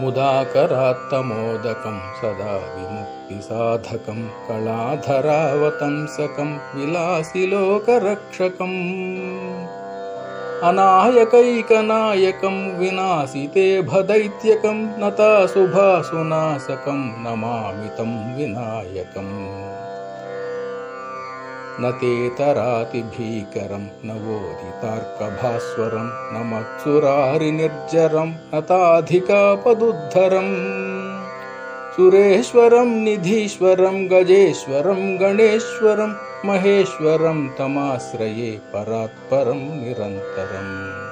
मुदाकरात्तमोदकं सदा विमुक्तिसाधकं कलाधरावतंसकं विलासिलोकरक्षकम्। अनायकैकनायकं विनाशिते भदैत्यकं नताशुभासुनाशकं नमामितं विनायकम् न तेतरातिभीकरं न वोदितार्कभास्वरं न मत्सुरारिनिर्जरं न ताधिकापदुद्धरम् सुरेश्वरं निधीश्वरं गजेश्वरं गणेश्वरं महेश्वरं तमाश्रये परात्परं निरन्तरम्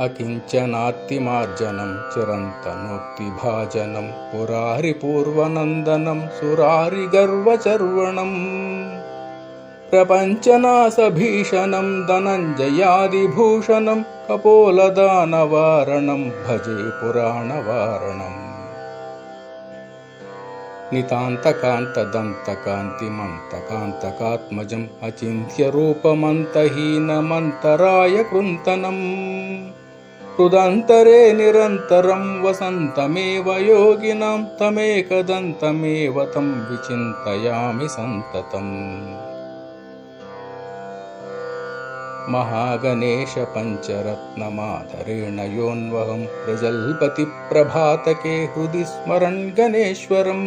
अकिञ्चनात्तिमार्जनं चिरन्तनोक्तिभाजनं पुरारिपूर्वनन्दनं सुरारिगर्वचर्वणम् प्रपञ्चनासभीषणं धनञ्जयादिभूषणं कपोलदानवारणं भजे पुराणवारणम्। नितान्तकान्तदन्तकान्तिमन्तकान्तकात्मजम् अचिन्त्यरूपमन्तहीनमन्तराय कृन्तनम् हृदन्तरे निरन्तरं वसन्तमेव योगिनां तमेकदन्तमेव तं विचिन्तयामि सन्ततम् महागणेशपञ्चरत्नमाधरेण योऽन्वहं प्रजल्पतिप्रभातके हृदि स्मरन् गणेश्वरम्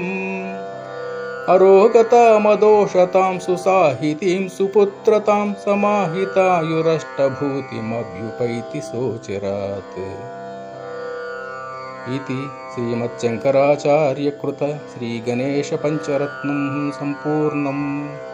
अरोगतामदोषतां सुसाहितीं सुपुत्रतां समाहितायुरष्टभूतिमभ्युपैति सोचिरात्। इति श्रीमच्छङ्कराचार्यकृत श्रीगणेशपञ्चरत्नं सम्पूर्णम्